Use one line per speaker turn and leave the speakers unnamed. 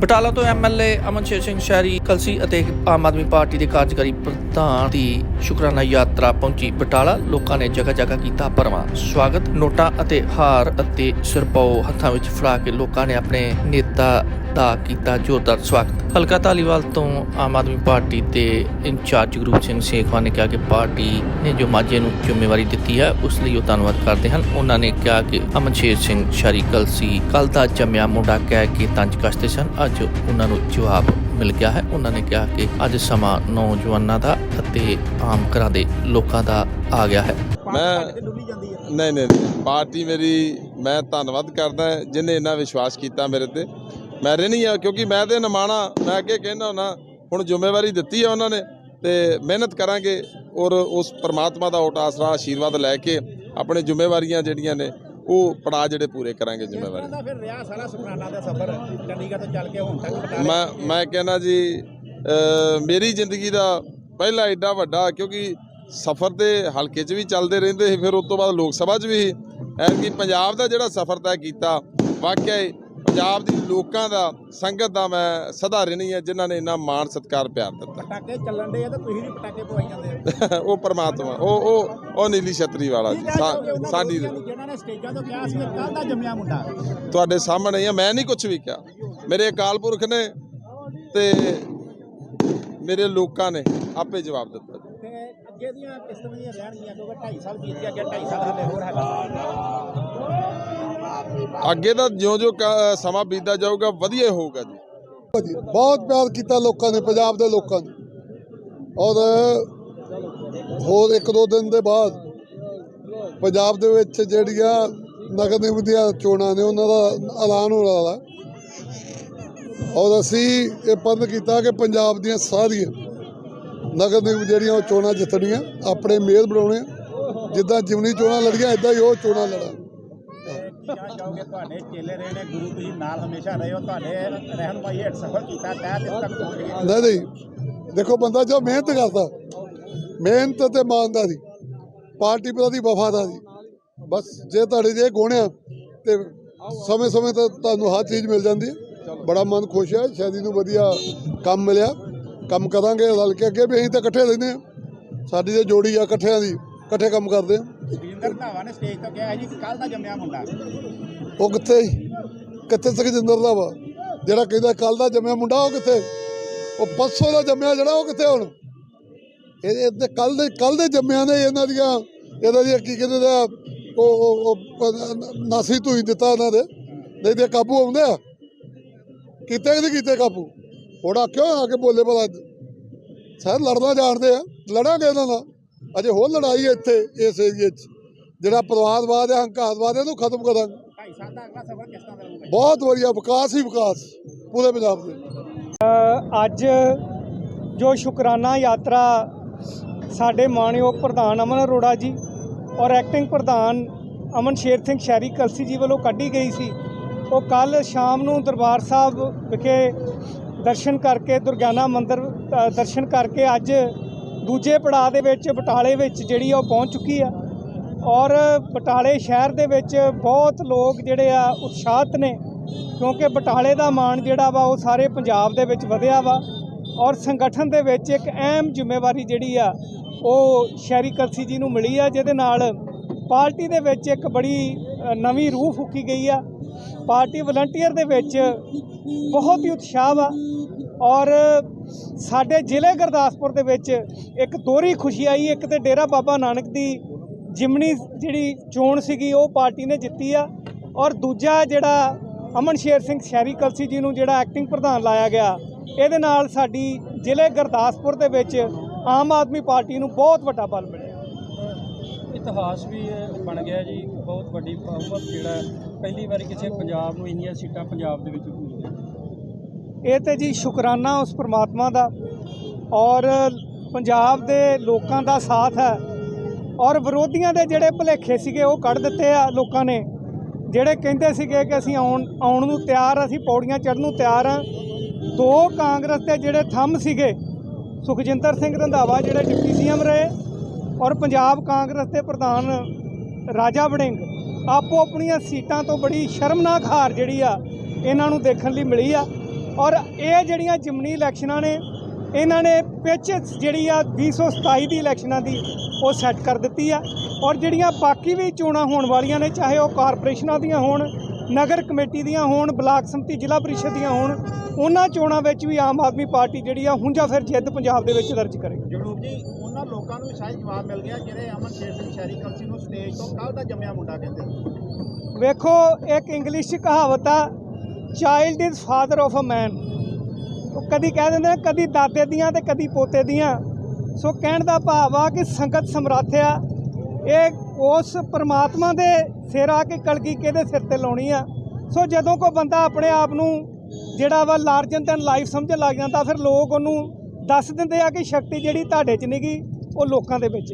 ਬਟਾਲਾ ਤੋਂ ਐਮਐਲਏ ਅਮਨਸ਼ੇਰ ਸਿੰਘ ਸ਼ਹਿਰੀ, ਕਲਸੀ ਅਤੇ ਆਮ ਆਦਮੀ ਪਾਰਟੀ ਦੇ ਕਾਰਜਕਾਰੀ ਪ੍ਰਧਾਨ ਦੀ ਸ਼ੁਕਰਾਨਾ ਯਾਤਰਾ ਪਹੁੰਚੀ ਬਟਾਲਾ। ਲੋਕਾਂ ਨੇ ਜਗ੍ਹਾ ਜਗ੍ਹਾ ਕੀਤਾ ਭਰਵਾਂ। ਸਵਾਗਤ, ਨੋਟਾਂ ਅਤੇ ਹਾਰ ਅਤੇ ਸਿਰਪਾਓ ਹੱਥਾਂ ਵਿੱਚ ਫੜਾ ਕੇ ਲੋਕਾਂ ਨੇ ਆਪਣੇ ਨੇਤਾ ਦਾ ਕੀਤਾ ਜ਼ੋਰਦਾਰ ਸਵਾਗਤ। ਹਲਕਾ ਧਾਲੀਵਾਲ ਤੋਂ ਆਮ ਆਦਮੀ ਪਾਰਟੀ ਦੇ ਇੰਚਾਰਜ ਗੁਰੂਪ ਸਿੰਘ ਸੇਖਵਾਨ ਨੇ ਕਿਹਾ ਕਿ ਪਾਰਟੀ ਨੇ ਜੋ ਮਾਝੇ ਨੂੰ ਜ਼ਿੰਮੇਵਾਰੀ ਦਿੱਤੀ ਹੈ, ਉਸ ਲਈ ਉਹ ਧੰਨਵਾਦ ਕਰਦੇ ਹਨ। ਉਹਨਾਂ ਨੇ ਕਿਹਾ ਕਿ ਅਮਨਸ਼ੇਰ ਸਿੰਘ ਸ਼ਾਰੀ ਕਲਸੀ ਕੱਲ ਦਾ ਜੰਮਿਆ ਮੁੰਡਾ ਕਹਿ ਕੇ ਤੰਜ ਕੱਸਦੇ ਸਨ। ਅੱਜ ਉਹਨਾਂ ਨੂੰ ਜਵਾਬ ਮਿਲ ਗਿਆ ਹੈ। ਉਹਨਾਂ ਨੇ ਕਿਹਾ ਕਿ ਅੱਜ ਸਮਾਂ ਨੌਜਵਾਨਾਂ ਦਾ ਅਤੇ ਆਮ ਘਰਾਂ ਦੇ ਲੋਕਾਂ ਦਾ ਆ ਗਿਆ ਹੈ।
ਮੈਂ ਨਹੀਂ ਨਹੀਂ ਪਾਰਟੀ ਮੇਰੀ ਮੈਂ ਧੰਨਵਾਦ ਕਰਦਾ ਜਿਨੇ ਇੰਨਾ ਵਿਸ਼ਵਾਸ ਕੀਤਾ ਮੇਰੇ ਤੇ। ਮੈਂ ਰਹਿਣੀ ਆ ਕਿਉਂਕਿ ਮੈਂ ਤੇ ਨਿਮਾਣਾ ਮੈਂ ਅੱਗੇ ਕਹਿੰਦਾ ਹੁੰਦਾ ਹੁਣ ਜ਼ਿੰਮੇਵਾਰੀ ਦਿੱਤੀ ਆ ਉਹਨਾਂ ਨੇ ਤੇ ਮਿਹਨਤ ਕਰਾਂਗੇ ਔਰ ਉਸ ਪ੍ਰਮਾਤਮਾ ਦਾ ਓਟ ਆਸਰਾ ਆਸ਼ੀਰਵਾਦ ਲੈ ਕੇ ਆਪਣੇ ਜ਼ਿੰਮੇਵਾਰੀਆਂ ਜਿਹੜੀਆਂ ਨੇ ਉਹ ਪੜਾ ਜਿਹੜੇ ਪੂਰੇ ਕਰਾਂਗੇ ਜ਼ਿੰਮੇਵਾਰੀ।
ਦਾ ਫਿਰ ਰਿਹਾ ਸਾਰਾ ਸੁਖਰਾਨਾ ਦਾ ਸਫ਼ਰ ਚੰਡੀਗੜ੍ਹ ਤੋਂ ਚੱਲ ਕੇ ਹੁਣ ਤੱਕ ਬਟਾਲੇ?
ਮੈਂ ਮੈਂ ਕਹਿੰਦਾ ਜੀ ਮੇਰੀ ਜ਼ਿੰਦਗੀ ਦਾ ਪਹਿਲਾ ਐਡਾ ਵੱਡਾ ਕਿਉਂਕਿ ਸਫ਼ਰ ਤੇ ਹਲਕੇ 'ਚ ਵੀ ਚੱਲਦੇ ਰਹਿੰਦੇ ਸੀ ਫਿਰ ਉਸ ਤੋਂ ਬਾਅਦ ਲੋਕ ਸਭਾ 'ਚ ਵੀ ਐਤਕੀ ਪੰਜਾਬ ਦਾ ਜਿਹੜਾ ਸਫ਼ਰ ਤੈਅ ਕੀਤਾ ਵਾਕਿਆ ਪੰਜਾਬ ਦੀ ਲੋਕਾਂ ਦਾ ਸੰਗਤ ਦਾ ਮੈਂ ਸਦਾ ਰਹਿਣੀ ਹੈ ਜਿਨ੍ਹਾਂ ਨੇ ਇੰਨਾ ਮਾਣ ਸਤਿਕਾਰ ਪਿਆਰ ਦਿੱਤਾ।
ਪਟਾਕੇ ਚੱਲਣ ਦੇ ਆ ਤੇ ਤੁਸੀਂ ਵੀ ਪਟਾਕੇ ਪਵਾਈ ਜਾਂਦੇ
ਉਹ ਪਰਮਾਤਮਾ ਉਹ ਉਹ ਉਹ ਨੀਲੀ ਛਤਰੀ ਵਾਲਾ ਜੀ ਸਾਡੀ
ਜਿਹਨਾਂ ਨੇ ਸਟੇਜਾਂ ਤੋਂ ਕਿਹਾ ਸੀ ਕੱਲ ਦਾ ਜੰਮਿਆ ਮੁੰਡਾ?
ਤੁਹਾਡੇ ਸਾਹਮਣੇ ਆ ਮੈਂ ਨਹੀਂ ਕੁਝ ਵੀ ਕਿਹਾ। ਮੇਰੇ ਅਕਾਲ ਪੁਰਖ ਨੇ ਤੇ ਮੇਰੇ ਲੋਕਾਂ ਨੇ ਆਪੇ ਜਵਾਬ ਦਿੱਤਾ।
ਅੱਗੇ ਦੀਆਂ ਕਿਸਮ ਦੀਆਂ ਰਹਿਣਗੀਆਂ ਕਿਉਂਕਿ 2.5 ਸਾਲ ਬੀਤ ਗਿਆ ਅੱਗੇ 2.5 ਸਾਲ ਹਲੇ ਹੋਰ ਹੈਗਾ।
ਅੱਗੇ ਦਾ ਜਿਉਂ-ਜਿਉਂ ਸਮਾਂ ਬੀਤਦਾ ਜਾਊਗਾ, ਵਧੀਆ ਹੋਊਗਾ ਜੀ।
ਬਹੁਤ ਪਿਆਰ ਕੀਤਾ ਲੋਕਾਂ ਨੇ, ਪੰਜਾਬ ਦੇ ਲੋਕਾਂ ਨੇ। ਔਰ ਹੋਰ ਇੱਕ ਦੋ ਦਿਨ ਦੇ ਬਾਅਦ ਪੰਜਾਬ ਦੇ ਵਿੱਚ ਜਿਹੜੀਆਂ ਨਗਰ ਨਿਗਮ ਦੀਆਂ ਚੋਣਾਂ ਨੇ, ਉਹਨਾਂ ਦਾ ਐਲਾਨ ਹੋਣ ਵਾਲਾ ਔਰ ਅਸੀਂ ਇਹ ਪੰਨ ਕੀਤਾ ਕਿ ਪੰਜਾਬ ਦੀਆਂ ਸਾਰੀਆਂ ਨਗਰ ਨਿਗਮ ਜਿਹੜੀਆਂ ਉਹ ਚੋਣਾਂ ਜਿੱਤਣੀਆਂ, ਆਪਣੇ ਮੇਅਰ ਬਣਾਉਣੇ ਜਿੱਦਾਂ ਜਿਮਨੀ ਚੋਣਾਂ ਲੜੀਆਂ ਇਦਾਂ ਹੀ ਉਹ ਚੋਣਾਂ ਲੜਾਂ
ਕਹਿਣਾ ਚਾਹੋਗੇ ਤੁਹਾਡੇ ਚੇਲੇ ਰਹੇ ਨੇ, ਗੁਰੂ ਤੁਸੀਂ ਨਾਲ ਹਮੇਸ਼ਾ ਰਹੇ ਹੋ, ਤੁਹਾਡੇ ਰਹਿਨਮਾਈ ਹੇਠ ਸਫ਼ਰ ਕੀਤਾ ਤੈਅ ਦਿਨ ਤੱਕ ਪਹੁੰਚ ਗਏ।
ਨਹੀਂ ਨਹੀਂ। ਦੇਖੋ, ਬੰਦਾ ਜੋ ਮਿਹਨਤ ਕਰਦਾ, ਮਿਹਨਤ ਤੇ ਇਮਾਨਦਾਰੀ, ਪਾਰਟੀ ਪ੍ਰਤੀ ਵਫਾਦਾਰੀ, ਬਸ ਜੇ ਤੁਹਾਡੇ ਜੇ ਗੁਣ ਆ, ਤੇ ਸਮੇਂ ਸਮੇਂ ਤੇ ਤੁਹਾਨੂੰ ਹਰ ਚੀਜ਼ ਮਿਲ ਜਾਂਦੀ ਹੈ। ਬੜਾ ਮਨ ਖੁਸ਼ ਹੈ, ਸ਼ਾਦੀ ਨੂੰ ਵਧੀਆ ਕੰਮ ਮਿਲਿਆ। ਕੰਮ ਕਰਾਂਗੇ, ਰਲ ਕੇ ਅੱਗੇ ਵੀ ਅਸੀਂ ਤਾਂ ਇਕੱਠੇ ਰਹਿੰਦੇ ਹਾਂ। ਸਾਡੀ ਤੇ ਜੋੜੀ ਆ, ਇਕੱਠਿਆਂ ਦੀ, ਇਕੱਠੇ ਕੰਮ ਕਰਦੇ ਹਾਂ।
ਜੀਂਦਰ ਧਾਵਾ ਨੇ ਸਟੇਜ ਤੋਂ ਕਿਹਾ ਜੀ ਕੱਲ ਦਾ ਜੰਮਿਆ ਮੁੰਡਾ।
ਉਹ ਕਿੱਥੇ ਕਿੱਥੇ ਸੁਖਜਿੰਦਰ ਦਾ ਜਿਹੜਾ ਕਹਿੰਦਾ ਕੱਲ ਦਾ ਜੰਮਿਆ ਮੁੰਡਾ, ਉਹ ਕਿੱਥੇ? ਉਹ ਪਰਸੋਂ ਦਾ ਜੰਮਿਆ ਜਿਹੜਾ, ਉਹ ਕਿੱਥੇ ਹੁਣ? ਇਹ ਤੇ ਕੱਲ ਦੇ ਕੱਲ ਦੇ ਜੰਮਿਆਂ ਨੇ ਇਹਨਾਂ ਦੀਆਂ ਇਹਨਾਂ ਦੀਆਂ ਕੀ ਕਹਿੰਦੇ ਦਾ ਉਹ ਨਾਸੀ ਧੂਈ ਦਿੱਤਾ ਇਹਨਾਂ ਦੇ। ਨਹੀਂ ਤੇ ਕਾਬੂ ਆਉਂਦੇ ਆ। ਕੀਤੇ ਕਿਤੇ ਨਹੀਂ ਕਾਬੂ? ਥੋੜਾ ਕਿਉਂ ਆ ਕੇ ਬੋਲੇ ਭਲਾ। ਸਰ ਲੜਨਾ ਜਾਣਦੇ ਆ। ਲੜਾਂਗੇ ਇਹਨਾਂ ਨਾਲ। ਅਜੇ ਹੋਰ ਲੜਾਈ ਹੈ ਇੱਥੇ ਇਸ ਏਰੀਏ 'ਚ। ਜਿਹੜਾ ਪਰਿਵਾਰਵਾਦ ਹੈ ਹੰਕਾਰਵਾਦ ਹੈ ਇਹਨੂੰ ਖਤਮ ਕਰਾਂਗੇ।
2.5 ਸਾਲ ਦਾ ਅਗਲਾ ਸਫ਼ਰ ਕਿਸ ਤਰ੍ਹਾਂ ਦਾ ਰਹੂਗਾ
ਬਹੁਤ ਵਧੀਆ ਵਿਕਾਸ ਹੀ ਵਿਕਾਸ ਪੂਰੇ ਪੰਜਾਬ ਦੇ।
ਅੱਜ ਜੋ ਸ਼ੁਕਰਾਨਾ ਯਾਤਰਾ ਸਾਡੇ ਮਾਣਯੋਗ ਪ੍ਰਧਾਨ ਅਮਨ ਅਰੋੜਾ ਜੀ ਔਰ ਐਕਟਿੰਗ ਪ੍ਰਧਾਨ ਅਮਨ ਸ਼ੇਰ ਸਿੰਘ ਸ਼ਹਿਰੀ ਕਲਸੀ ਜੀ ਵੱਲੋਂ ਕੱਢੀ ਗਈ ਸੀ ਉਹ ਕੱਲ ਸ਼ਾਮ ਨੂੰ ਦਰਬਾਰ ਸਾਹਿਬ ਵਿਖੇ ਦਰਸ਼ਨ ਕਰਕੇ ਦੁਰਗਿਆਨਾ ਮੰਦਿਰ ਦਰਸ਼ਨ ਕਰਕੇ ਅੱਜ ਦੂਜੇ ਪੜਾਅ ਦੇ ਵਿੱਚ ਬਟਾਲੇ ਵਿੱਚ ਜਿਹੜੀ ਆ ਉਹ ਪਹੁੰਚ ਚੁੱਕੀ ਆ। ਔਰ ਬਟਾਲੇ ਸ਼ਹਿਰ ਦੇ ਵਿੱਚ ਬਹੁਤ ਲੋਕ ਜਿਹੜੇ ਆ ਉਤਸ਼ਾਹਤ ਨੇ, ਕਿਉਂਕਿ ਬਟਾਲੇ ਦਾ ਮਾਣ ਜਿਹੜਾ ਵਾ ਉਹ ਸਾਰੇ ਪੰਜਾਬ ਦੇ ਵਿੱਚ ਵਧਿਆ ਵਾ। ਔਰ ਸੰਗਠਨ ਦੇ ਵਿੱਚ ਇੱਕ ਅਹਿਮ ਜ਼ਿੰਮੇਵਾਰੀ ਜਿਹੜੀ ਆ, ਉਹ ਸ਼ਹਿਰੀ ਕਲਸੀ ਜੀ ਨੂੰ ਮਿਲੀ ਆ, ਜਿਹਦੇ ਨਾਲ ਪਾਰਟੀ ਦੇ ਵਿੱਚ ਇੱਕ ਬੜੀ ਨਵੀਂ ਰੂਹ ਫੂਕੀ ਗਈ ਆ। ਪਾਰਟੀ ਵਲੰਟੀਅਰ ਦੇ ਵਿੱਚ ਬਹੁਤ ਹੀ ਉਤਸ਼ਾਹ ਵਾ। ਔਰ ਸਾਡੇ ਜ਼ਿਲ੍ਹੇ ਗੁਰਦਾਸਪੁਰ ਦੇ ਵਿੱਚ ਇੱਕ ਦੋਹਰੀ ਖੁਸ਼ੀ ਆਈ, ਇੱਕ ਤੇ ਡੇਰਾ ਬਾਬਾ ਨਾਨਕ ਦੀ ਜਿਮਨੀ ਜਿਹੜੀ ਚੋਣ ਸੀਗੀ, ਉਹ ਪਾਰਟੀ ਨੇ ਜਿੱਤੀ ਆ ਔਰ ਦੂਜਾ ਜਿਹੜਾ ਅਮਨ ਸ਼ੇਰ ਸਿੰਘ ਸ਼ਹਿਰੀ ਕਲਸੀ ਜੀ ਨੂੰ ਜਿਹੜਾ ਐਕਟਿੰਗ ਪ੍ਰਧਾਨ ਲਾਇਆ ਗਿਆ, ਇਹਦੇ ਨਾਲ ਸਾਡੀ ਜ਼ਿਲ੍ਹੇ ਗੁਰਦਾਸਪੁਰ ਦੇ ਵਿੱਚ ਆਮ ਆਦਮੀ ਪਾਰਟੀ ਨੂੰ ਬਹੁਤ ਵੱਡਾ ਬਲ ਮਿਲਿਆ।
ਇਤਿਹਾਸ ਵੀ ਬਣ ਗਿਆ ਜੀ, ਬਹੁਤ ਵੱਡੀ ਬਹੁਮਤ ਜਿਹੜਾ ਪਹਿਲੀ ਵਾਰੀ ਕਿਸੇ ਪੰਜਾਬ ਨੂੰ ਇੰਨੀਆਂ ਸੀਟਾਂ ਪੰਜਾਬ ਦੇ ਵਿੱਚ
ਇਹ ਤੇ ਜੀ ਸ਼ੁਕਰਾਨਾ ਉਸ ਪ੍ਰਮਾਤਮਾ ਦਾ ਔਰ ਪੰਜਾਬ ਦੇ ਲੋਕਾਂ ਦਾ ਸਾਥ ਹੈ ਔਰ ਵਿਰੋਧੀਆਂ ਦੇ ਜਿਹੜੇ ਭੁਲੇਖੇ ਸੀਗੇ ਉਹ ਕੱਢ ਦਿੱਤੇ ਆ ਲੋਕਾਂ ਨੇ, ਜਿਹੜੇ ਕਹਿੰਦੇ ਸੀਗੇ ਕਿ ਅਸੀਂ ਆਉਣ ਆਉਣ ਨੂੰ ਤਿਆਰ ਅਸੀਂ ਪੌੜੀਆਂ ਚੜ੍ਹਨ ਨੂੰ ਤਿਆਰ ਆ। ਦੋ ਕਾਂਗਰਸ ਦੇ ਜਿਹੜੇ ਥੰਮ ਸੀਗੇ, ਸੁਖਜਿੰਦਰ ਸਿੰਘ ਰੰਧਾਵਾ ਜਿਹੜੇ ਡਿਪਟੀ ਸੀਐਮ ਰਹੇ ਔਰ ਪੰਜਾਬ ਕਾਂਗਰਸ ਦੇ ਪ੍ਰਧਾਨ ਰਾਜਾ ਵੜਿੰਗ, ਆਪੋ ਆਪਣੀਆਂ ਸੀਟਾਂ ਤੋਂ ਬੜੀ ਸ਼ਰਮਨਾਕ ਹਾਰ ਜਿਹੜੀ ਆ ਇਹਨਾਂ ਨੂੰ ਦੇਖਣ ਲਈ ਮਿਲੀ ਆ। ਔਰ ਇਹ ਜਿਹੜੀਆਂ ਜਿਮਨੀ ਇਲੈਕਸ਼ਨਾਂ ਨੇ ਇਹਨਾਂ ਨੇ ਪਿੱਚ ਜਿਹੜੀ ਆ 2027 ਦੀ ਇਲੈਕਸ਼ਨਾਂ ਦੀ ਉਹ ਸੈੱਟ ਕਰ ਦਿੱਤੀ ਆ। ਔਰ ਜਿਹੜੀਆਂ ਬਾਕੀ ਵੀ ਚੋਣਾਂ ਹੋਣ ਵਾਲੀਆਂ ਨੇ ਚਾਹੇ ਉਹ ਕਾਰਪੋਰੇਸ਼ਨਾਂ ਦੀਆਂ ਹੋਣ ਨਗਰ ਕਮੇਟੀ ਦੀਆਂ ਹੋਣ ਬਲਾਕ ਸੰਮਤੀ ਜ਼ਿਲ੍ਹਾ ਪ੍ਰੀਸ਼ਦ ਦੀਆਂ ਹੋਣ ਉਹਨਾਂ ਚੋਣਾਂ ਵਿੱਚ ਵੀ ਆਮ ਆਦਮੀ ਪਾਰਟੀ ਜਿਹੜੀ ਆ ਹੁੰਜਾ ਫਿਰ ਜਿੱਤ ਪੰਜਾਬ ਦੇ ਵਿੱਚ ਦਰਜ ਕਰੇਗੀ।
ਜਗਰੂਪ ਜੀ ਉਹਨਾਂ ਲੋਕਾਂ ਨੂੰ ਵੀ ਸ਼ਾਇਦ ਜਵਾਬ ਮਿਲ ਗਿਆ ਜਿਹੜੇ ਅਮਨ ਸ਼ੇਰ ਸਿੰਘ ਸ਼ਹਿਰੀ ਕਲਸੀ ਨੂੰ ਸਟੇਜ ਤੋਂ ਕੱਲ ਦਾ ਜੰਮਿਆ ਮੁੰਡਾ ਕਹਿੰਦੇ।
ਵੇਖੋ ਇੱਕ ਇੰਗਲਿਸ਼ ਕਹਾਵਤ a child is father of a man ਉਹ ਕਦੀ ਕਹਿ ਦਿੰਦੇ ਨੇ, ਕਦੀ ਦਾਦੇ ਦੀਆਂ ਤੇ ਕਦੀ ਪੋਤੇ ਦੀਆਂ। ਸੋ ਕਹਿਣ ਦਾ ਭਾਵ ਆ ਕਿ ਸੰਗਤ ਸਮਰੱਥ ਆ। ਇਹ ਉਸ ਪਰਮਾਤਮਾ ਦੇ ਸਿਰ ਆ ਕੇ ਕਲਗੀ ਕਿਹਦੇ ਸਿਰ ਤੇ ਲਾਉਣੀ ਆ। ਸੋ ਜਦੋਂ ਕੋਈ ਬੰਦਾ ਆਪਣੇ ਆਪ ਨੂੰ ਜਿਹੜਾ ਵਾ ਲਾਰਜਨ ਦੈਨ ਲਾਈਫ ਸਮਝਣ ਲੱਗ ਜਾਂਦਾ, ਫਿਰ ਲੋਕ ਉਹਨੂੰ ਦੱਸ ਦਿੰਦੇ ਆ ਕਿ ਸ਼ਕਤੀ ਜਿਹੜੀ ਤੁਹਾਡੇ 'ਚ ਨਹੀਂਗੀ ਉਹ ਲੋਕਾਂ ਦੇ ਵਿੱਚ।